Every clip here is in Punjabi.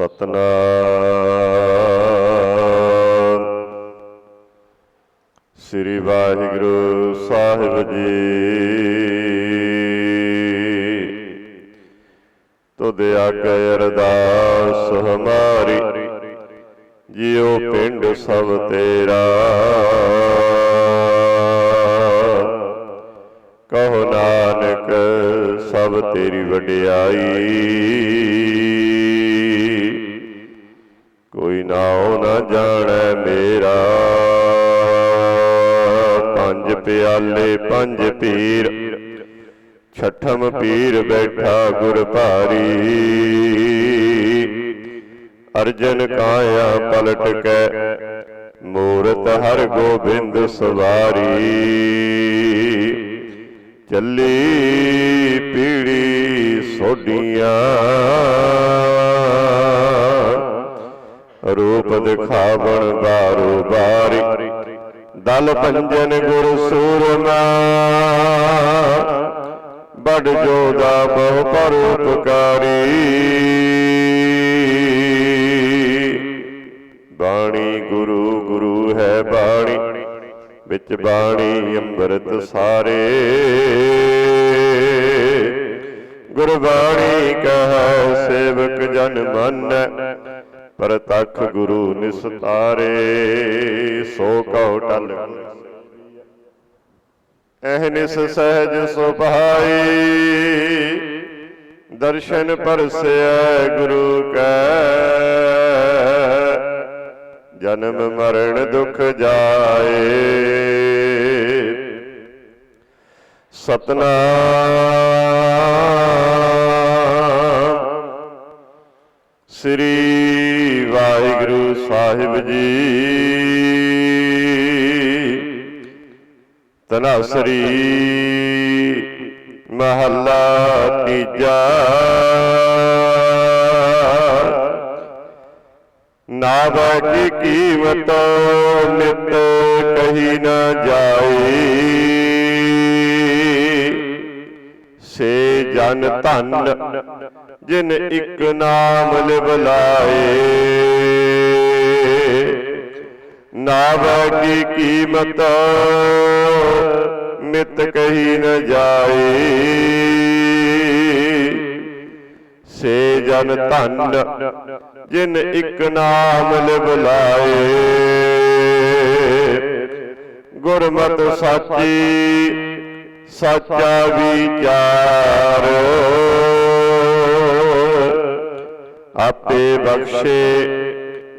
ਸਤਨਾਮ। ਸ੍ਰੀ ਵਾਹਿਗੁਰੂ ਸਾਹਿਬ ਜੀ। ਤੁਧ ਆਗੇ ਅਰਦਾਸ ਨਾਉ ਨਾ ਜਾਣੈ ਮੇਰਾ। ਪੰਜ ਪਿਆਲੇ, ਪੰਜ ਪੀਰ। ਛਠਮ ਪੀਰ ਬੈਠਾ ਗੁਰ ਭਾਰੀ। ਅਰਜਨ ਕਾਇਆ ਪਲਟ ਕੈ, ਮੂਰਤ ਹਰ ਗੋਬਿੰਦ ਸਵਾਰੀ। ਚੱਲੀ ਪੀੜੀ ਸੋਡੀਆਂ ਰੂਪ ਦਿਖਾਵਣ ਬਾਰੋ ਬਾਰੀ। ਦਲ ਪੰਜਨ ਗੁਰ ਸੂਰਮਾ। ਬੜ ਜੋਦਾ ਬਹੁ ਪਰਉਪਕਾਰੀ ਬਾਣੀ ਗੁਰੂ ਗੁਰੂ ਹੈ ਬਾਣੀ। ਵਿੱਚ ਬਾਣੀ ਅੰਮ੍ਰਿਤ ਸਾਰੇ। ਗੁਰਬਾਣੀ ਕਹੈ ਸੇਵਕ ਜਨ ਮੰਨੈ। ਪ੍ਰਤੱਖ ਗੁਰੂ ਨਿਸਤਾਰੇ, ਸੋ ਕਉ ਟਲ। ਅਹਨਿਸ ਸਹਿਜ ਸੁਭਾਈ, ਦਰਸ਼ਨ ਪਰਸੈ ਗੁਰੂ ਕੈ। ਜਨਮ ਮਰਨ ਦੁਖ ਜਾਏ। ਸਤਨਾਮ ਸ੍ਰੀ ਵਾਹਿਗੁਰੂ ਸਾਹਿਬ ਜੀ। ਤਨਾਸਰੀ ਮਹੱਲਾ ਤੀਜਾ। ਨਾਵਾ ਕੀ ਕੀਮਤ ਨਿਤ ਕਹੀ ਨਾ ਜਾਏ ਸੇ ਜਨ ਧਨ, ਜਿਨ ਇੱਕ ਨਾਮ ਲਿਵ ਲਾਏ। ਨਾਵਾ ਕੀ ਕੀਮਤ, ਨਿਤ ਕਹੀ ਨ ਜਾਏ। ਸੇ ਜਨ ਧਨ, ਜਿਨ ਇੱਕ ਨਾਮ ਲਿਵ ਲਾਏ। ਗੁਰਮਤਿ ਸਾਚੀ ਸਾਚਾ ਵਿਚਾਰ। ਆਪੇ ਬਖਸ਼ੇ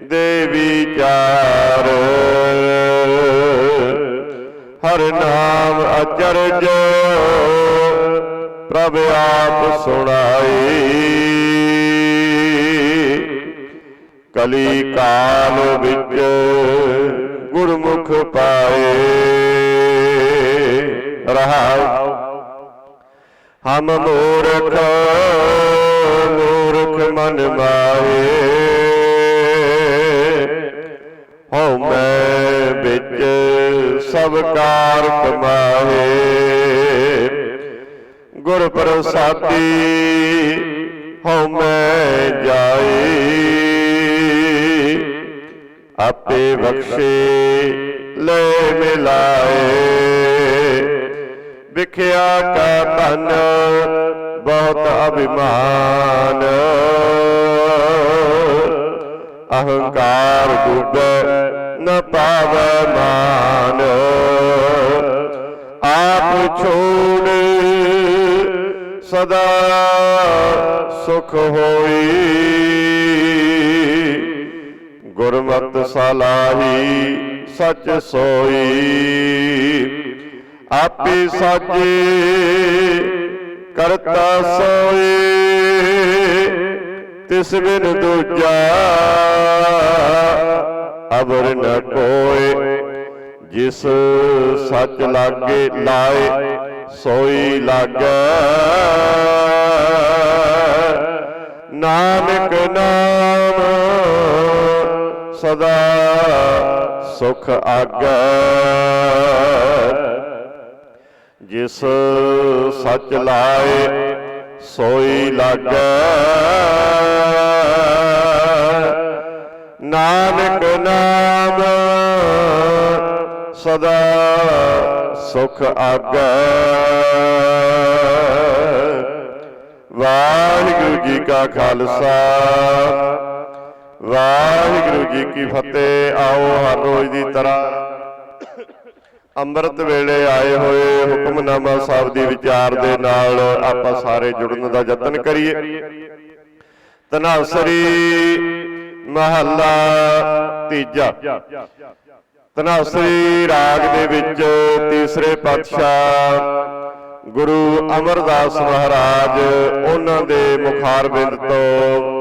ਦੇ ਵਿਚਾਰ। ਹਰ ਨਾਮ ਅਚਰਜ ਪ੍ਰਭ ਆਪ ਸੁਣਾਈ। ਕਲੀ ਕਾਲ ਵਿੱਚ ਗੁਰਮੁਖ ਪਾਏ। ਰਹਾਉ ਹਮ ਮੂਰਖ ਮੂਰਖ ਮਨ ਮਾਏ। ਹਉ ਮੈਂ ਵਿੱਚ ਸਭ ਕਾਰ ਕਮਾਏ। ਗੁਰ ਪ੍ਰਸਾਦੀ, ਹਉ ਮੈਂ ਜਾਈ ਆਪੇ ਬਖਸ਼ੇ, ਲੈ ਮਿਲਾਏ। ਵਿਖਿਆ ਕਾ ਧਨ ਬਹੁਤ ਅਭਿਮਾਨ। ਅਹੰਕਾਰ ਡੁੱਬੈ ਨ ਪਾਵੈ ਮਾਨ। ਆਪ ਛੋੜ ਸਦਾ ਸੁਖ ਹੋਈ। ਗੁਰਮਤਿ ਸਲਾਹੀ ਸੱਚ ਸੋਈ। ਆਪੇ ਸਾਜੇ ਕਰਤਾ ਸੋਏ ਤਿਸ ਬਿਨ ਦੂਜਾ ਅਬਰ ਨ ਕੋਏ। ਜਿਸ ਸੱਚ ਲਾਗੇ ਲਾਏ ਸੋਈ ਲਾਗੈ। ਨਾਨਕ ਨਾਮ ਸਦਾ ਸੁਖ ਆਗੈ। ਜਿਸ ਸੱਚ ਲਾਏ, ਸੋਈ ਲਾਗੈ। ਨਾਨਕ ਨਾਮ ਸਦਾ ਸੁਖ ਆਗੈ। ਵਾਹਿਗੁਰੂ ਜੀ ਕਾ ਖਾਲਸਾ, ਵਾਹਿਗੁਰੂ ਜੀ ਕੀ ਫਤਿਹ। ਆਓ ਹਰ ਰੋਜ਼ ਦੀ ਤਰ੍ਹਾਂ ਅੰਮ੍ਰਿਤ ਵੇਲੇ ਆਏ ਹੋਏ ਹੁਕਮਨਾਮਾ ਸਾਹਿਬ ਦੀ ਵਿਚਾਰ ਦੇ ਨਾਲ ਆਪਾਂ ਸਾਰੇ ਜੁੜਨ ਦਾ ਯਤਨ ਕਰੀਏ। ਤਨਾਸਰੀ ਮਹੱਲਾ ਤੀਜਾ। ਤਨਾਸਰੀ ਰਾਗ ਦੇ ਵਿੱਚ ਤੀਸਰੇ ਪਾਤਸ਼ਾਹ ਗੁਰੂ ਅਮਰਦਾਸ ਮਹਾਰਾਜ ਉਹਨਾਂ ਦੇ ਮੁਖਾਰਬਿੰਦ ਤੋਂ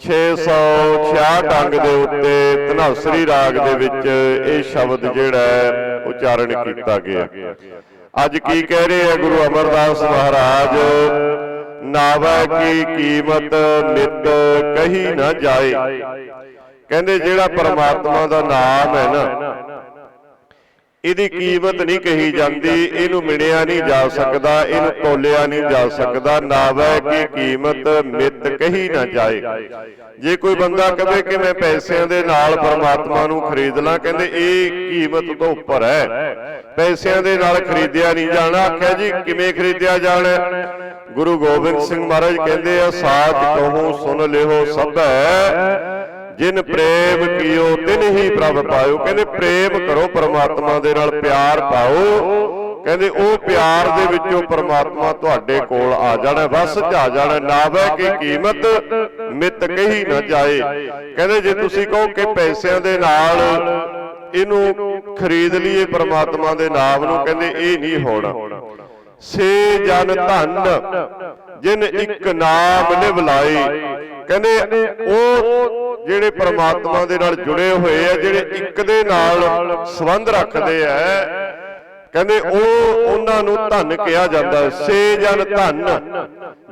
666 ਅੰਗ ਦੇ ਉੱਤੇ ਧਨਾਸਰੀ ਰਾਗ ਦੇ ਵਿੱਚ ਇਹ ਸ਼ਬਦ ਜਿਹੜਾ ਹੈ ਉਚਾਰਨ ਕੀਤਾ ਗਿਆ। ਅੱਜ ਕੀ ਕਹਿ ਰਹੇ ਆ ਗੁਰੂ ਅਮਰਦਾਸ ਮਹਾਰਾਜ? ਨਾਵੈ ਕੀ ਕੀਮਤ ਨਿਤ ਕਹੀ ਨਾ ਜਾਏ। ਕਹਿੰਦੇ ਜਿਹੜਾ ਪਰਮਾਤਮਾ ਦਾ ਨਾਮ ਹੈ ਨਾ ਇਹਦੀ ਕੀਮਤ ਨਹੀਂ ਕਹੀ ਜਾਂਦੀ ਇਹਨੂੰ ਮਿਣਿਆ ਨਹੀਂ ਜਾ ਸਕਦਾ ਇਹਨੂੰ ਤੋਲਿਆ ਨਹੀਂ ਜਾ ਸਕਦਾ ਨਾਵੈ ਕੀ ਕੀਮਤ ਮਿੱਤ ਕਹੀ ਨਾ ਜਾਏ। ਜੇ ਕੋਈ ਬੰਦਾ ਕਹੇ ਕਿ ਮੈਂ ਪੈਸਿਆਂ ਦੇ ਨਾਲ ਪਰਮਾਤਮਾ ਨੂੰ ਖਰੀਦ ਲਾਂ ਕਹਿੰਦੇ ਇਹ ਕੀਮਤ ਤੋਂ ਉੱਪਰ ਹੈ। ਪੈਸਿਆਂ ਦੇ ਨਾਲ ਖਰੀਦਿਆ ਨਹੀਂ ਜਾਣਾ। ਆਖਿਆ ਜੀ ਕਿਵੇਂ ਖਰੀਦਿਆ ਜਾਣਾ? ਗੁਰੂ ਗੋਬਿੰਦ ਸਿੰਘ ਮਹਾਰਾਜ ਕਹਿੰਦੇ ਆ ਸਾਚ ਕਹੂੰ ਸੁਨ ਲਿਓ ਸਭੈ ਜਿਨ ਪ੍ਰੇਮ ਕੀਓ ਤਿਨ ਹੀ ਪ੍ਰਭ ਪਾਇਓ। ਕਹਿੰਦੇ ਪ੍ਰੇਮ ਕਰੋ ਪਰਮਾਤਮਾ ਦੇ ਨਾਲ ਪਿਆਰ ਪਾਓ। ਕਹਿੰਦੇ ਉਹ ਪਿਆਰ ਦੇ ਵਿੱਚੋਂ ਪਰਮਾਤਮਾ ਤੁਹਾਡੇ ਕੋਲ ਆ ਜਾਣਾ ਬਸ ਜਾ ਜਾਣਾ ਨਾਵੇ ਕੀ ਕੀਮਤ ਮਿੱਤ ਕਹੀ ਨਾ ਜਾਏ। ਕਹਿੰਦੇ ਜੇ ਤੁਸੀਂ ਕਹੋ ਕਿ ਪੈਸਿਆਂ ਦੇ ਨਾਲ ਇਹਨੂੰ ਖਰੀਦ ਲਈਏ ਪਰਮਾਤਮਾ ਦੇ ਨਾਮ ਨੂੰ। ਕਹਿੰਦੇ ਇਹ ਨਹੀਂ ਹੋਣਾ। ਸੇ ਜਨ ਧਨ ਜਿਨ ਇੱਕ ਨਾਮ ਨਿਭ ਲਾਈ ਕਹਿੰਦੇ ਉਹ ਜਿਹੜੇ ਪਰਮਾਤਮਾ ਦੇ ਨਾਲ ਜੁੜੇ ਹੋਏ ਆ, ਜਿਹੜੇ ਇੱਕ ਦੇ ਨਾਲ ਸੰਬੰਧ ਰੱਖਦੇ ਆ, ਕਹਿੰਦੇ ਉਹ ਉਹਨਾਂ ਨੂੰ ਧਨ ਕਿਹਾ ਜਾਂਦਾ। ਸੇ ਜਨ ਧਨ,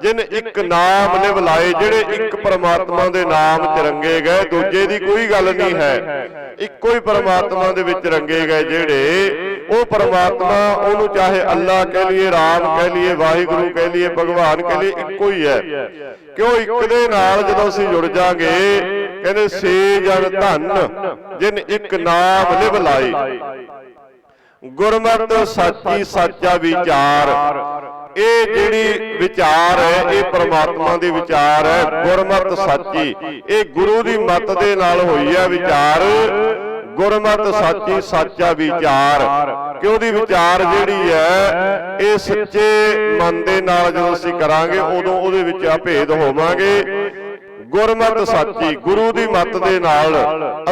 ਜਿਨ ਇੱਕ ਨਾਮ ਨੇ ਬੁਲਾਏ, ਜਿਹੜੇ ਇੱਕ ਪਰਮਾਤਮਾ ਦੇ ਨਾਮ ਚ ਰੰਗੇ ਗਏ, ਦੂਜੇ ਦੀ ਕੋਈ ਗੱਲ ਨਹੀਂ ਹੈ। ਇੱਕੋ ਹੀ ਪਰਮਾਤਮਾ ਦੇ ਵਿੱਚ ਰੰਗੇ ਗਏ ਜਿਹੜੇ ਉਹ ਪਰਮਾਤਮਾ, ਉਹਨੂੰ ਚਾਹੇ ਅੱਲਾ ਕਹਿ ਲਈਏ, ਰਾਮ ਕਹਿ ਲਈਏ, ਵਾਹਿਗੁਰੂ ਕਹਿ ਲਈਏ, ਭਗਵਾਨ ਕਹਿ ਲਈਏ, ਇੱਕੋ ਹੀ ਹੈ। ਕਿਉਂ ਇੱਕ ਦੇ ਨਾਲ ਜਦੋਂ ਅਸੀਂ ਜੁੜ ਜਾਾਂਗੇ, ਕਹਿੰਦੇ ਸੇ ਜਨ ਧਨ, ਜਿਨ ਇੱਕ ਨਾਮ ਲਿਵ ਲਾਈ ਗੁਰਮਤ ਸੱਚੀ ਸੱਚਾ ਵਿਚਾਰ। ਇਹ ਜਿਹੜੀ ਵਿਚਾਰ ਹੈ, ਇਹ ਪ੍ਰਮਾਤਮਾ ਦੇ ਵਿਚਾਰ ਹੈ, ਗੁਰਮਤ ਸੱਚੀ। ਇਹ ਗੁਰੂ ਦੀ ਮਤ ਦੇ ਨਾਲ ਹੋਈ ਹੈ ਵਿਚਾਰ। ਗੁਰਮਤ ਸੱਚੀ ਸੱਚਾ ਵਿਚਾਰ। ਕਿ ਉਹਦੀ ਵਿਚਾਰ ਜਿਹੜੀ ਹੈ ਇਹ ਸੱਚੇ ਮਨ ਦੇ ਨਾਲ ਜਦੋਂ ਅਸੀਂ ਕਰਾਂਗੇ ਉਦੋਂ ਉਹਦੇ ਵਿੱਚ ਆ ਭੇਦ ਹੋਵਾਂਗੇ। ਗੁਰਮਤ ਸੱਚੀ ਗੁਰੂ ਦੀ ਮੱਤ ਦੇ ਨਾਲ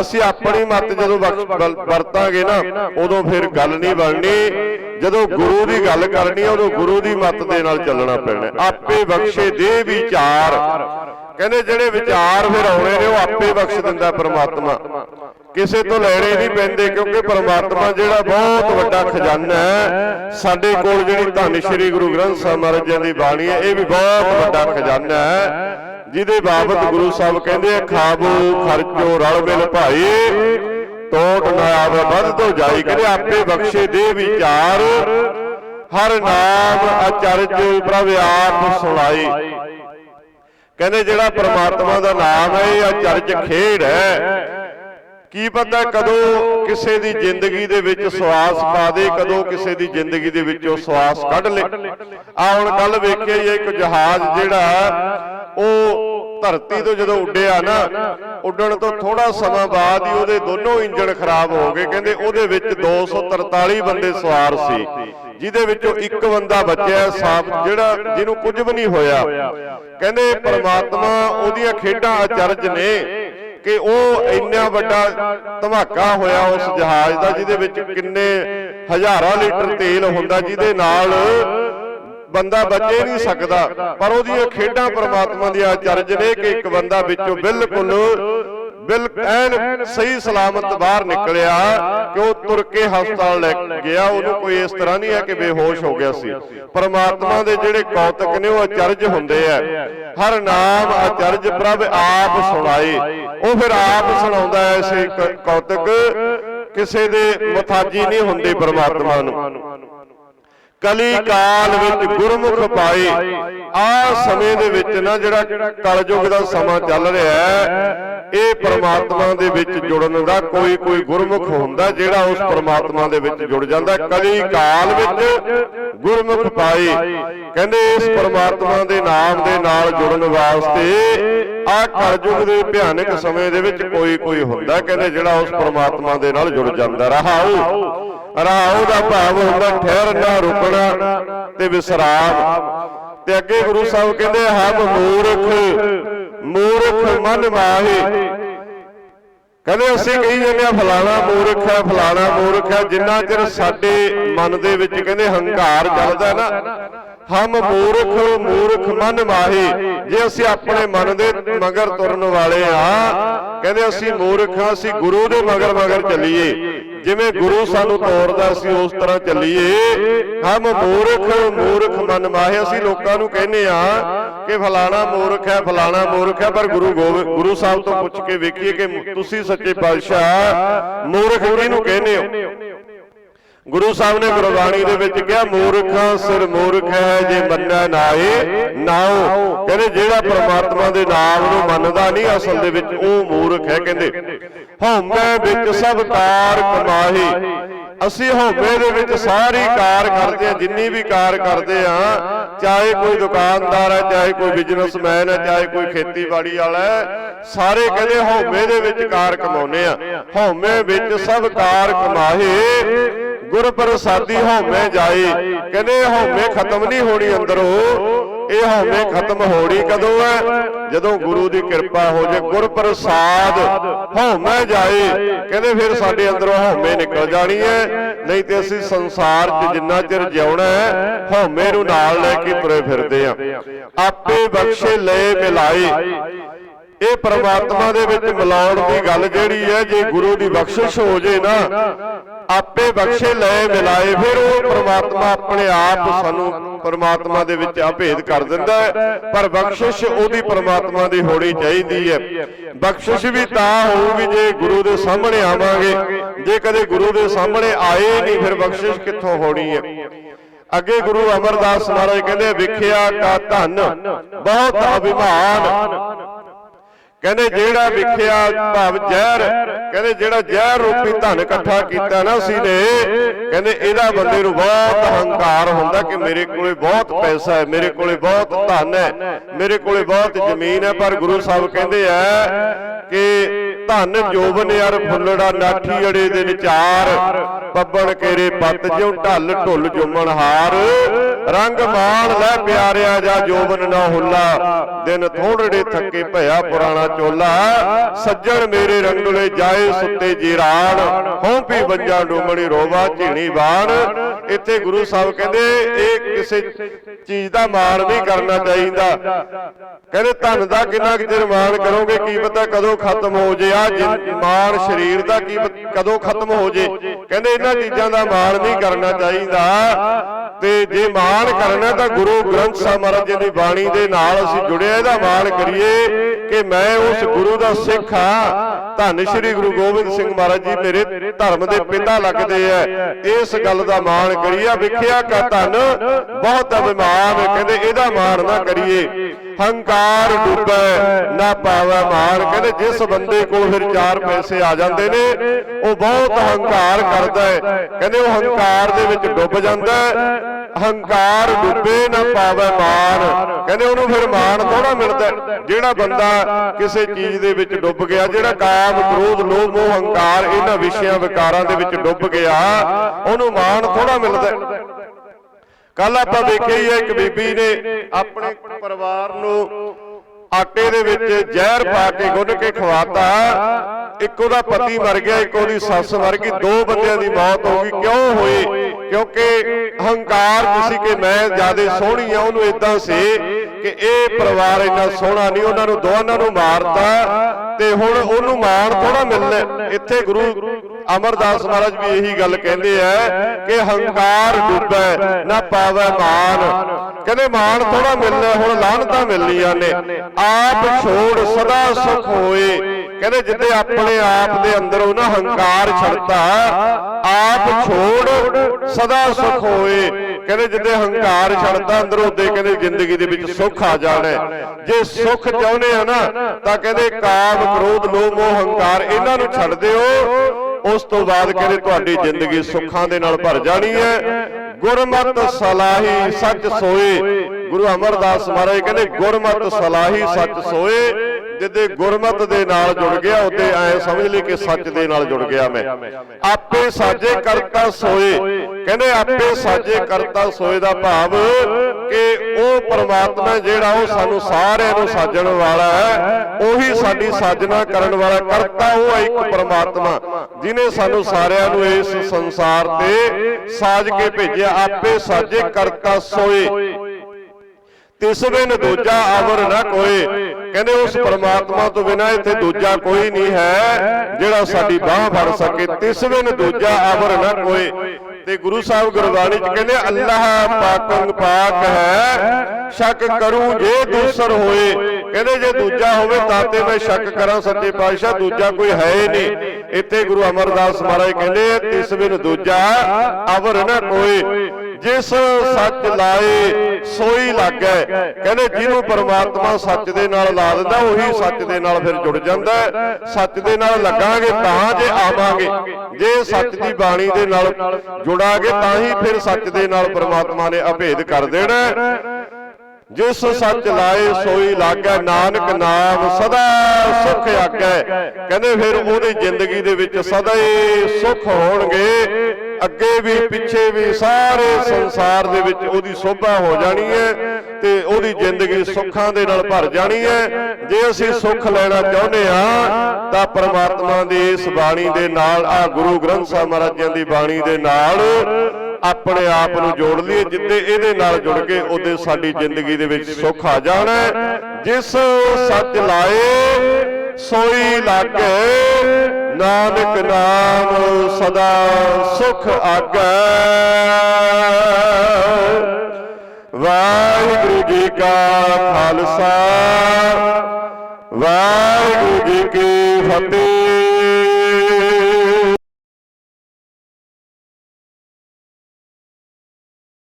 ਅਸੀਂ ਆਪਣੀ ਮੱਤ ਜਦੋਂ ਵਰਤਾਂਗੇ ਨਾ ਉਦੋਂ ਫਿਰ ਗੱਲ ਨਹੀਂ ਬਣਨੀ। ਜਦੋਂ ਗੁਰੂ ਦੀ ਗੱਲ ਕਰਨੀ ਹੈ ਉਦੋਂ ਗੁਰੂ ਦੀ ਮੱਤ ਦੇ ਨਾਲ ਚੱਲਣਾ ਪੈਣਾ। ਆਪੇ ਬਖਸ਼ੇ ਦੇ ਵਿਚਾਰ। ਕਹਿੰਦੇ ਜਿਹੜੇ ਵਿਚਾਰ ਫਿਰ ਆਉਣੇ ਨੇ ਉਹ ਆਪੇ ਬਖਸ਼ ਦਿੰਦਾ ਪਰਮਾਤਮਾ। ਕਿਸੇ ਤੋਂ ਲੈਣੇ ਨਹੀਂ ਪੈਂਦੇ ਕਿਉਂਕਿ ਪਰਮਾਤਮਾ ਜਿਹੜਾ ਬਹੁਤ ਵੱਡਾ ਖਜ਼ਾਨਾ ਹੈ, ਸਾਡੇ ਕੋਲ ਜਿਹੜੀ ਧੰਨ ਸ਼੍ਰੀ ਗੁਰੂ ਗ੍ਰੰਥ ਸਾਹਿਬ ਮਹਾਰਾਜ ਜੀ ਦੀ ਬਾਣੀ ਹੈ, ਇਹ ਵੀ ਬਹੁਤ ਵੱਡਾ ਖਜ਼ਾਨਾ ਹੈ। ਜਿਹਦੇ ਬਾਬਤ ਗੁਰੂ ਸਾਹਿਬ ਕਹਿੰਦੇ ਖਾਬੋ, ਖਰਚੋ, ਰਲ ਮਿਲ ਭਾਈ ਟੋਟ ਨਾ ਆਵੇ, ਵੱਧ ਤੋਂ ਜਾਈ। ਕਹਿੰਦੇ ਆਪੇ ਬਖਸ਼ੇ ਦੇ ਵਿਚਾਰ। ਹਰ ਨਾਮ ਅਚਰਜ ਪ੍ਰਭ ਆਪ ਸੁਣਾਈ। ਕਹਿੰਦੇ ਜਿਹੜਾ ਪ੍ਰਮਾਤਮਾ ਦਾ ਨਾਮ ਹੈ ਇਹ ਅਚਰਜ ਖੇਡ ਹੈ। ਕੀ ਪਤਾ ਕਦੋਂ ਕਿਸੇ ਦੀ ਜ਼ਿੰਦਗੀ ਦੇ ਵਿੱਚ ਸਵਾਸ ਪਾ ਦੇ, ਕਦੋਂ ਕਿਸੇ ਦੀ ਜ਼ਿੰਦਗੀ ਦੇ ਵਿੱਚੋਂ ਸਵਾਸ ਕੱਢ ਲੇ। ਆ ਹੁਣ ਕੱਲ ਵੇਖਿਆ ਹੀ ਇੱਕ ਜਹਾਜ਼ ਜਿਹੜਾ, ਉਹ ਧਰਤੀ ਤੋਂ ਜਦੋਂ ਉੱਡਿਆ ਨਾ, ਉੱਡਣ ਤੋਂ ਥੋੜਾ ਸਮਾਂ ਬਾਅਦ ਹੀ ਉਹਦੇ ਦੋਨੋਂ ਇੰਜਣ ਖਰਾਬ ਹੋ ਗਏ। ਕਹਿੰਦੇ ਉਹਦੇ ਵਿੱਚ 243 ਬੰਦੇ ਸਵਾਰ ਸੀ, ਜਿਹਦੇ ਵਿੱਚੋਂ ਇੱਕ ਬੰਦਾ ਬਚਿਆ ਸਾਫ਼ ਜਿਹੜਾ ਜਿਹਨੂੰ ਕੁਝ ਵੀ ਨਹੀਂ ਹੋਇਆ। ਕਹਿੰਦੇ ਪਰਮਾਤਮਾ ਉਹਦੀਆਂ ਖੇਡਾਂ ਅਚਰਜ ਨੇ। ਕਿ ਉਹ ਇੰਨਾ ਵੱਡਾ ਧਮਾਕਾ ਹੋਇਆ ਉਸ ਜਹਾਜ਼ ਦਾ ਜਿਹਦੇ ਵਿੱਚ ਕਿੰਨੇ ਹਜ਼ਾਰਾਂ ਲੀਟਰ ਤੇਲ ਹੁੰਦਾ ਜਿਹਦੇ ਨਾਲ ਬੰਦਾ ਬਚੇ ਨਹੀਂ ਸਕਦਾ। ਪਰ ਉਹਦੀਆਂ ਖੇਡਾਂ ਪ੍ਰਮਾਤਮਾ ਦੀਆਂ ਅਚਰਜ ਨੇ ਕਿ ਇੱਕ ਬੰਦਾ ਵਿੱਚੋਂ ਬਿਲਕੁਲ ਬਿਲ ਐਨ ਸਹੀ ਸਲਾਮਤ ਬਾਹਰ ਨਿਕਲਿਆ ਕਿ ਉਹ ਤੁਰ ਕੇ ਹਸਪਤਾਲ ਲੈ ਗਿਆ। ਉਹਨੂੰ ਕੋਈ ਇਸ ਤਰ੍ਹਾਂ ਨਹੀਂ ਹੈ ਕਿ ਬੇਹੋਸ਼ ਹੋ ਗਿਆ ਸੀ। ਪਰਮਾਤਮਾ ਦੇ ਜਿਹੜੇ ਕੌਤਕ ਨੇ ਉਹ ਅਚਰਜ ਹੁੰਦੇ ਆ। ਹਰ ਨਾਮ ਅਚਰਜ ਪ੍ਰਭ ਆਪ ਸੁਣਾਏ ਉਹ ਫਿਰ ਆਪ ਸੁਣਾਉਂਦਾ ਐਸੇ ਕੌਤਕ। ਕਿਸੇ ਦੇ ਮੁਤਾਜੀ ਨਹੀਂ ਹੁੰਦੇ ਪਰਮਾਤਮਾ ਨੂੰ। ਕਲੀ ਕਾਲ ਵਿੱਚ ਗੁਰਮੁਖ ਪਾਏ ਆ ਸਮੇਂ ਦੇ ਵਿੱਚ ਨਾ ਜਿਹੜਾ ਕਲਯੁਗ ਦਾ ਸਮਾਂ ਚੱਲ ਰਿਹਾ ਹੈ, ਇਹ ਪਰਮਾਤਮਾ ਦੇ ਵਿੱਚ ਜੁੜਨ ਦਾ ਕੋਈ ਕੋਈ ਗੁਰਮੁਖ ਹੁੰਦਾ ਜਿਹੜਾ ਉਸ ਪਰਮਾਤਮਾ ਦੇ ਵਿੱਚ ਜੁੜ ਜਾਂਦਾ ਕਲੀ ਕਾਲ ਵਿੱਚ ਗੁਰਮੁਖ ਪਾਏ ਕਹਿੰਦੇ ਇਸ ਪਰਮਾਤਮਾ ਦੇ ਨਾਮ ਦੇ ਨਾਲ ਜੁੜਨ ਵਾਸਤੇ ਆ ਕਲਯੁਗ ਦੇ ਭਿਆਨਕ ਸਮੇਂ ਦੇ ਵਿੱਚ ਕੋਈ ਕੋਈ ਹੁੰਦਾ ਕਹਿੰਦੇ ਜਿਹੜਾ ਉਸ ਪਰਮਾਤਮਾ ਦੇ ਨਾਲ ਜੁੜ ਜਾਂਦਾ। ਰਹਾਉ ਰਹਾਉ ਦਾ ਭਾਵ ਹੁੰਦਾ, ਠਹਿਰਨਾ, ਰੁਕਣਾ। ਤੇ ਵਿਸਰਾਮ। ਤੇ ਅੱਗੇ ਗੁਰੂ ਸਾਹਿਬ ਕਹਿੰਦੇ ਹਮ ਮੂਰਖ ਮੂਰਖ ਮਨ ਮਾਹੇ। ਕਹਿੰਦੇ ਅਸੀਂ ਕਹੀ ਜਾਂਦੇ ਆ, ਫਲਾਣਾ ਮੂਰਖ ਹੈ, ਫਲਾਣਾ ਮੂਰਖ ਹੈ। ਜਿੰਨਾ ਚਿਰ ਸਾਡੇ ਮਨ ਦੇ ਵਿੱਚ ਕਹਿੰਦੇ ਹੰਕਾਰ ਚੱਲਦਾ ਨਾ ਹਮ ਮੂਰਖ ਮੂਰਖ ਮਨ ਮਾਹੇ। ਜੇ ਅਸੀਂ ਆਪਣੇ ਮਨ ਦੇ ਮਗਰ ਤੁਰਨ ਵਾਲੇ ਆ, ਕਹਿੰਦੇ ਅਸੀਂ ਮੂਰਖ ਹਾਂ ਅਸੀਂ ਗੁਰੂ ਦੇ ਮਗਰ ਮਗਰ ਚੱਲੀਏ। ਜਿਵੇਂ ਗੁਰੂ ਸਾਨੂੰ ਤੋਰਦਾ ਅਸੀਂ ਉਸ ਤਰ੍ਹਾਂ ਚੱਲੀਏ। ਹਮ ਮੂਰਖ ਮੂਰਖ ਮਨ ਮਾਹੇ, ਅਸੀਂ ਲੋਕਾਂ ਨੂੰ ਕਹਿੰਦੇ ਆ ਕਿ ਫਲਾਣਾ ਮੂਰਖ ਹੈ, ਫਲਾਣਾ ਮੂਰਖ ਹੈ, ਪਰ ਗੁਰੂ ਗੋਬਿੰਦ, ਗੁਰੂ ਸਾਹਿਬ ਤੋਂ ਪੁੱਛ ਕੇ ਵੇਖੀਏ ਕਿ ਤੁਸੀਂ ਸੱਚੇ ਪਾਤਸ਼ਾਹ ਮੂਰਖ ਕਿਹਨੂੰ ਕਹਿੰਦੇ ਹੋ? ਗੁਰੂ ਸਾਹਿਬ ਨੇ ਗੁਰਬਾਣੀ ਦੇ ਵਿੱਚ ਕਿਹਾ, ਮੂਰਖਾਂ, ਸਿਰ ਮੂਰਖ ਹੈ, ਜੇ ਮੰਨੈ ਨਾਏ ਨਾਉ ਕਹਿੰਦੇ, ਜਿਹੜਾ ਪ੍ਰਮਾਤਮਾ ਦੇ ਨਾਮ ਨੂੰ ਮੰਨਦਾ ਨਹੀਂ, ਅਸਲ ਦੇ ਵਿੱਚ ਉਹ ਮੂਰਖ ਹੈ। ਕਹਿੰਦੇ, ਹਉਮੈ ਵਿੱਚ ਸਭ ਕਾਰ ਕਮਾਹੀ। ਅਸੀਂ ਹਉਮੈ ਦੇ ਵਿੱਚ ਸਾਰੀ ਕਾਰ ਕਰਦੇ ਆ ਜਿੰਨੀ ਵੀ ਕਾਰ ਕਰਦੇ ਆ ਚਾਹੇ ਕੋਈ ਦੁਕਾਨਦਾਰ ਹੈ, ਚਾਹੇ ਕੋਈ ਬਿਜ਼ਨਸਮੈਨ ਹੈ, ਚਾਹੇ ਕੋਈ ਖੇਤੀਬਾੜੀ ਵਾਲਾ ਹੈ, ਸਾਰੇ ਕਹਿੰਦੇ ਹਉਮੈ ਦੇ ਵਿੱਚ ਕਾਰ ਕਮਾਉਨੇ ਆ ਹਉਮੈ ਵਿੱਚ ਸਭ ਕਾਰ ਕਮਾਹੇ। ਗੁਰ ਪ੍ਰਸਾਦੀ ਹਉਮੈ ਜਾਏ ਕਹਿੰਦੇ ਹਉਮੈ ਖਤਮ ਨਹੀਂ ਹੋਣੀ ਅੰਦਰੋਂ। ਇਹ ਹਉਮੈ ਖਤਮ ਹੋਣੀ ਕਦੋਂ ਹੈ? ਜਦੋਂ ਗੁਰੂ ਦੀ ਕਿਰਪਾ ਹੋ ਜੇ, ਗੁਰ ਪ੍ਰਸਾਦ ਹਉਮੈ ਜਾਏ ਕਹਿੰਦੇ ਫਿਰ ਸਾਡੇ ਅੰਦਰੋਂ ਹਉਮੈ ਨਿਕਲ ਜਾਣੀ ਹੈ। ਨਹੀਂ ਤੇ ਅਸੀਂ ਸੰਸਾਰ 'ਚ ਜਿੰਨਾ ਚਿਰ ਜਿਉਣਾ ਹੈ, ਹਉਮੈ ਨੂੰ ਨਾਲ ਲੈ ਕੇ ਤੁਰੇ ਫਿਰਦੇ ਆ ਆਪੇ ਬਖਸ਼ੇ, ਲਏ ਮਿਲਾਏ ਇਹ ਪਰਮਾਤਮਾ ਦੇ ਵਿੱਚ ਮਿਲਾਉਣ ਦੀ ਗੱਲ ਜਿਹੜੀ ਹੈ, ਜੇ ਗੁਰੂ ਦੀ ਬਖਸ਼ਿਸ਼ ਹੋ ਜੇ ਨਾ, ਆਪੇ ਬਖਸ਼ੇ ਲਏ ਮਿਲਾਏ, ਫਿਰ ਉਹ ਪਰਮਾਤਮਾ ਆਪਣੇ ਆਪ ਸਾਨੂੰ ਪਰਮਾਤਮਾ ਦੇ ਵਿੱਚ ਅਭੇਦ ਕਰ ਦਿੰਦਾ ਹੈ। ਪਰ ਬਖਸ਼ਿਸ਼ ਉਹਦੀ ਪਰਮਾਤਮਾ ਦੀ ਹੋਣੀ ਚਾਹੀਦੀ ਹੈ। ਬਖਸ਼ਿਸ਼ ਵੀ ਤਾਂ ਹੋਊਗੀ ਜੇ ਗੁਰੂ ਦੇ ਸਾਹਮਣੇ ਆਵਾਂਗੇ। ਜੇ ਕਦੇ ਗੁਰੂ ਦੇ ਸਾਹਮਣੇ ਆਏ ਨਹੀਂ, ਫਿਰ ਬਖਸ਼ਿਸ਼ ਕਿੱਥੋਂ ਹੋਣੀ ਹੈ? ਅੱਗੇ ਗੁਰੂ ਅਮਰਦਾਸ ਮਹਾਰਾਜ ਕਹਿੰਦੇ ਵਿਖਿਆ ਕਾ ਧਨ, ਬਹੁਤ ਅਭਿਮਾਨ ਕਹਿੰਦੇ ਜਿਹੜਾ ਵਿਖਿਆ ਭਾਵ ਜ਼ਹਿਰ ਕਹਿੰਦੇ ਜਿਹੜਾ ਜ਼ਹਿਰ ਰੂਪੀ ਧਨ ਇਕੱਠਾ ਕੀਤਾ ਨਾ ਅਸੀਂ ਨੇ ਕਹਿੰਦੇ ਇਹਦਾ ਬੰਦੇ ਨੂੰ ਬਹੁਤ ਹੰਕਾਰ ਹੁੰਦਾ ਕਿ ਮੇਰੇ ਕੋਲੇ ਬਹੁਤ ਪੈਸਾ ਹੈ ਮੇਰੇ ਕੋਲੇ ਬਹੁਤ ਧਨ ਹੈ ਮੇਰੇ ਕੋਲੇ ਬਹੁਤ ਜ਼ਮੀਨ ਹੈ ਪਰ ਗੁਰੂ ਸਾਹਿਬ ਕਹਿੰਦੇ ਆ ਕਿ ਧਨ ਜੋਬਨ ਯਾਰ ਫੁੱਲੜਾ ਨਾਠੀ ਅੜੇ ਦੇ ਵਿਚਾਰ ਪੱਬਣ ਕੇਰੇ ਪੱਤ ਜਿਉ ਢੱਲ ਢੁੱਲ ਜੁਮਣ ਹਾਰ ਰੰਗ ਮਾਣ ਲੈ ਪਿਆਰਿਆ ਜਾ, ਜੋਬਨ ਨਾ ਹੁੱਲਾ। ਦਿਨ ਥੋੜੜੇ ਥੱਕੇ ਭਇਆ ਪੁਰਾਣਾ ਚੋਲਾ। ਸੱਜਣ ਮੇਰੇ ਰੰਗਲੇ ਜਾਏ ਸੁੱਤੇ ਜੀਰਾਨ ਹਉ ਪੀ ਬੰਜਾ ਡੋਮਣੀ ਰੋਵਾ ਝੀਣੀ ਬਾਣ ਇੱਥੇ ਗੁਰੂ ਸਾਹਿਬ ਕਹਿੰਦੇ, ਇਹ ਕਿਸੇ ਚੀਜ਼ ਦਾ ਮਾਣ ਨਹੀਂ ਕਰਨਾ ਚਾਹੀਦਾ। ਕਹਿੰਦੇ, ਧਨ ਦਾ ਕਿੰਨਾ ਕੁ ਚਿਰ ਮਾਣ ਕਰੋਗੇ, ਕੀ ਪਤਾ ਕਦੋਂ ਖਤਮ ਹੋ ਜੇ। ਆ ਮਾਣ ਸਰੀਰ ਦਾ ਕੀ ਕਦੋਂ ਖਤਮ ਹੋ ਜੇ। ਕਹਿੰਦੇ, ਇਹਨਾਂ ਚੀਜ਼ਾਂ ਦਾ ਮਾਣ ਨਹੀਂ ਕਰਨਾ ਚਾਹੀਦਾ। ਤੇ ਜੇ ਮਾਣ ਕਰਨਾ ਤਾਂ ਗੁਰੂ ਗ੍ਰੰਥ ਸਾਹਿਬ ਮਹਾਰਾਜ ਜੀ ਦੀ ਬਾਣੀ ਦੇ ਨਾਲ ਅਸੀਂ ਜੁੜਿਆ, ਇਹਦਾ ਮਾਣ ਕਰੀਏ ਕਿ ਮੈਂ ਉਸ ਗੁਰੂ ਦਾ ਸਿੱਖ ਹਾਂ। ਧੰਨ ਸ਼੍ਰੀ ਗੁਰੂ ਗੋਬਿੰਦ ਸਿੰਘ ਮਹਾਰਾਜ ਜੀ ਮੇਰੇ ਧਰਮ ਦੇ ਪਿਤਾ ਲੱਗਦੇ ਐ ਇਸ ਗੱਲ ਦਾ ਮਾਣ ਕਰੀਏ, ਵਿਖਿਆ ਕਾ ਧਨ, ਬਹੁਤ ਅਭਿਮਾਨ ਕਹਿੰਦੇ ਇਹਦਾ ਮਾਣ ਨਾ ਕਰੀਏ। ਹੰਕਾਰ ਡੁੱਬੈ, ਨਾ ਪਾਵੈ ਮਾਰ। ਕਹਿੰਦੇ ਜਿਸ ਬੰਦੇ ਕੋਲ ਫਿਰ ਚਾਰ ਪੈਸੇ ਆ ਜਾਂਦੇ ਨੇ, ਉਹ ਬਹੁਤ ਹੰਕਾਰ ਕਰਦਾ ਹੈ। ਕਹਿੰਦੇ ਉਹ ਹੰਕਾਰ ਦੇ ਵਿੱਚ ਡੁੱਬ ਜਾਂਦਾ ਹੈ। ਹੰਕਾਰ ਡੁੱਬੇ ਨਾ ਪਾਵੈ ਮਾਨ ਕਹਿੰਦੇ ਉਹਨੂੰ ਫਿਰ ਮਾਣ ਥੋੜਾ ਮਿਲਦਾ। ਜਿਹੜਾ ਬੰਦਾ ਕਿਸੇ ਚੀਜ਼ ਦੇ ਵਿੱਚ ਡੁੱਬ ਗਿਆ ਜਿਹੜਾ ਕਾਮ ਕ੍ਰੋਧ ਲੋਭ ਮੋਹ ਹੰਕਾਰ ਇਹਨਾਂ ਵਿਸ਼ਿਆਂ ਵਿਕਾਰਾਂ ਦੇ ਵਿੱਚ ਡੁੱਬ ਗਿਆ ਉਹਨੂੰ ਮਾਣ ਥੋੜਾ ਮਿਲਦਾ। ਕੱਲ ਆਪਾਂ ਵੇਖਿਆ ਹੀ ਹੈ ਇੱਕ ਬੀਬੀ ਨੇ ਆਪਣੇ ਪਰਿਵਾਰ ਨੂੰ ਆਟੇ ਦੇ ਵਿੱਚ ਜ਼ਹਿਰ ਪਾ ਕੇ ਗੁੰਨ ਕੇ ਖਵਾਤਾ। ਇੱਕ ਉਹਦਾ ਪਤੀ ਮਰ ਗਿਆ ਇੱਕ ਉਹਦੀ ਸੱਸ ਮਰ ਗਈ ਦੋ ਬੰਦਿਆਂ ਦੀ ਮੌਤ ਹੋ ਗਈ। ਕਿਉਂ ਹੋਈ ਕਿਉਂਕਿ ਹੰਕਾਰ ਸੀ ਕਿ ਮੈਂ ਜ਼ਿਆਦਾ ਸੋਹਣੀ ਆ ਉਹਨੂੰ ਇਦਾਂ ਸੀ। ਕਿ ਇਹ ਪਰਿਵਾਰ ਇੰਨਾ ਸੋਹਣਾ ਨਹੀਂ, ਉਹਨਾਂ ਨੂੰ ਦੋਵਾਂ ਨੂੰ ਮਾਰਤਾ ਤੇ ਹੁਣ ਉਹਨੂੰ ਮਾਣ ਥੋੜਾ ਮਿਲਣਾ ਇੱਥੇ ਗੁਰੂ ਅਮਰਦਾਸ ਮਹਾਰਾਜ ਵੀ ਇਹੀ ਗੱਲ ਕਹਿੰਦੇ ਆ ਕਿ ਹੰਕਾਰ ਡੁੱਬੈ, ਨਾ ਪਾਵੈ ਮਾਨ ਕਹਿੰਦੇ ਮਾਣ ਥੋੜਾ ਮਿਲਣਾ ਹੁਣ ਲਾਹਨਤਾਂ ਮਿਲਣੀਆਂ ਨੇ। ਆਪ ਛੋੜ ਸਦਾ ਸੁਖ ਹੋਏ। ਕਹਿੰਦੇ ਜਿੱਦੇ ਆਪਣੇ ਆਪ ਦੇ ਅੰਦਰੋਂ ਨਾ ਹੰਕਾਰ ਛੜਤਾ ਆਪ ਛੋੜ ਸਦਾ ਸੁਖ ਹੋਏ। ਕਹਿੰਦੇ ਜਿੱਦੇ ਹੰਕਾਰ ਛੱਡਦਾ ਅੰਦਰੋਂ ਉਹਦੇ ਕਹਿੰਦੇ ਜ਼ਿੰਦਗੀ ਦੇ ਵਿੱਚ ਸੁੱਖ ਆ ਜਾਣਾ। ਜੇ ਸੁੱਖ ਚਾਹੁੰਦੇ ਆ ਨਾ ਤਾਂ ਕਹਿੰਦੇ ਕਾਮ ਕ੍ਰੋਧ ਲੋਭ ਮੋਹ ਹੰਕਾਰ ਇਹਨਾਂ ਨੂੰ ਛੱਡ ਦਿਓ ਉਸ ਤੋਂ ਬਾਅਦ ਕਹਿੰਦੇ ਤੁਹਾਡੀ ਜ਼ਿੰਦਗੀ ਸੁੱਖਾਂ ਦੇ ਨਾਲ ਭਰ ਜਾਣੀ ਹੈ। ਗੁਰਮਤ ਸਲਾਹੀ ਸੱਚ ਸੋਏ। ਗੁਰੂ ਅਮਰਦਾਸ ਮਹਾਰਾਜ ਕਹਿੰਦੇ, ਗੁਰਮਤ ਸਲਾਹੀ ਸੱਚ ਸੋਏ, ਜਿੱਦੇ ਗੁਰਮਤ ਦੇ ਨਾਲ ਜੁੜ ਗਿਆ ਉਹਦੇ ਐ ਸਮਝ ਲਈ ਕਿ ਸੱਚ ਦੇ ਨਾਲ ਜੁੜ ਗਿਆ ਮੈਂ। ਆਪੇ ਸਾਜੇ ਕਰਤਾ ਸੋਏ। ਕਹਿੰਦੇ, ਆਪੇ ਸਾਜੇ ਕਰਤਾ ਸੋਏ ਦਾ ਭਾਵ ਕਿ ਉਹ ਪਰਮਾਤਮਾ ਜਿਹੜਾ ਉਹ ਸਾਨੂੰ ਸਾਰਿਆਂ ਨੂੰ ਸਾਜਣ ਵਾਲਾ ਹੈ, ਉਹੀ ਸਾਡੀ ਸਾਜਣਾ ਕਰਨ ਵਾਲਾ ਕਰਤਾ ਉਹ ਹੈ ਇੱਕ ਪਰਮਾਤਮਾ, ਜਿਨੇ ਸਾਨੂੰ ਸਾਰਿਆਂ ਨੂੰ ਇਸ ਸੰਸਾਰ ਤੇ ਸਾਜ ਕੇ ਭੇਜਿਆ। ਆਪੇ ਸਾਜੇ ਕਰਤਾ ਸੋਏ। ਤਿਸ ਬਿਨ ਦੂਜਾ ਅਵਰ ਨਾ ਕੋਏ ਕਹਿੰਦੇ ਉਸ ਪਰਮਾਤਮਾ ਤੋਂ ਬਿਨਾ ਇੱਥੇ ਦੂਜਾ ਕੋਈ ਨਹੀਂ ਹੈ ਜਿਹੜਾ ਸਾਡੀ ਬਾਹ ਫੜ ਸਕੇ ਤਿਸ ਬਿਨ ਦੂਜਾ ਅਵਰ ਨਾ ਕੋਏ ਤੇ ਗੁਰੂ ਸਾਹਿਬ ਗੁਰਬਾਣੀ ਚ ਕਹਿੰਦੇ ਅੱਲਾਹ ਪਾਕੰਗ ਪਾਕ ਹੈ ਸ਼ੱਕ ਕਰੂੰ ਜੇ ਦੂਸਰ ਹੋਏ। ਕਹਿੰਦੇ ਜੇ ਦੂਜਾ ਹੋਵੇ ਤਾਂ ਤੇ ਮੈਂ ਸ਼ੱਕ ਕਰਾਂ ਸੱਚੇ ਪਾਤਸ਼ਾਹ ਦੂਜਾ ਕੋਈ ਹੈ ਹੀ ਨਹੀਂ। ਇੱਥੇ ਗੁਰੂ ਅਮਰਦਾਸ ਮਹਾਰਾਜ ਕਹਿੰਦੇ ਤਿਸ ਬਿਨ ਦੂਜਾ ਅਵਰ ਨਾ ਕੋਏ ਜਿਸ ਸੱਚ ਲਾਏ, ਸੋਈ ਲੱਗੈ। ਕਹਿੰਦੇ ਜਿਹਨੂੰ ਪਰਮਾਤਮਾ ਸੱਚ ਦੇ ਨਾਲ ਲਾ ਦਿੰਦਾ, ਉਹੀ ਸੱਚ ਦੇ ਨਾਲ ਫਿਰ ਜੁੜ ਜਾਂਦਾ। ਸੱਚ ਦੇ ਨਾਲ ਲੱਗਾਂਗੇ ਤਾਂ ਜੇ ਆਵਾਂਗੇ। ਜੇ ਸੱਚ ਦੀ ਬਾਣੀ ਦੇ ਨਾਲ ਜੁੜਾਂਗੇ, ਤਾਂ ਹੀ ਫਿਰ ਸੱਚ ਦੇ ਨਾਲ ਪਰਮਾਤਮਾ ਨੇ ਅਭੇਦ ਕਰ ਦੇਣਾ। ਜਿਸ ਸੱਚ ਲਾਏ, ਸੋਈ ਲਾਗੈ, ਨਾਨਕ ਨਾਮ ਸਦਾ ਸੁਖ ਆਗੈ। ਕਹਿੰਦੇ ਫਿਰ ਉਹਦੀ ਜ਼ਿੰਦਗੀ ਦੇ ਵਿੱਚ ਸਦਾ ਹੀ ਸੁਖ ਹੋਣਗੇ। ਅੱਗੇ ਵੀ ਪਿੱਛੇ ਵੀ ਸਾਰੇ ਸੰਸਾਰ ਦੇ ਵਿੱਚ ਉਹਦੀ ਸੋਭਾ ਹੋ ਜਾਣੀ ਹੈ ਤੇ ਉਹਦੀ ਜ਼ਿੰਦਗੀ ਸੁੱਖਾਂ ਦੇ ਨਾਲ ਭਰ ਜਾਣੀ ਹੈ। ਜੇ ਅਸੀਂ ਸੁੱਖ ਲੈਣਾ ਚਾਹੁੰਦੇ ਆ ਤਾਂ ਪ੍ਰਮਾਤਮਾ ਦੀ ਇਸ ਬਾਣੀ ਦੇ ਨਾਲ ਆ ਗੁਰੂ ਗ੍ਰੰਥ ਸਾਹਿਬ ਮਹਾਰਾਜਾਂ ਦੀ ਬਾਣੀ ਦੇ ਨਾਲ ਆਪਣੇ ਆਪ ਨੂੰ ਜੋੜ ਲਈਏ ਜਿੱਦੇ ਇਹਦੇ ਨਾਲ ਜੁੜ ਕੇ ਉਹਦੇ ਸਾਡੀ ਜ਼ਿੰਦਗੀ ਦੇ ਵਿੱਚ ਸੁੱਖ ਆ ਜਾਣਾ। ਜਿਸ ਸੱਚ ਲਾਏ ਸੋਈ ਲਾਗੇ, ਨਾਨਕ ਨਾਮ ਸਦਾ ਸੁਖ ਆਗੈ। ਵਾਹਿਗੁਰੂ ਜੀ ਕਾ ਖਾਲਸਾ, ਵਾਹਿਗੁਰੂ ਜੀ ਕੀ ਫਤਿਹ।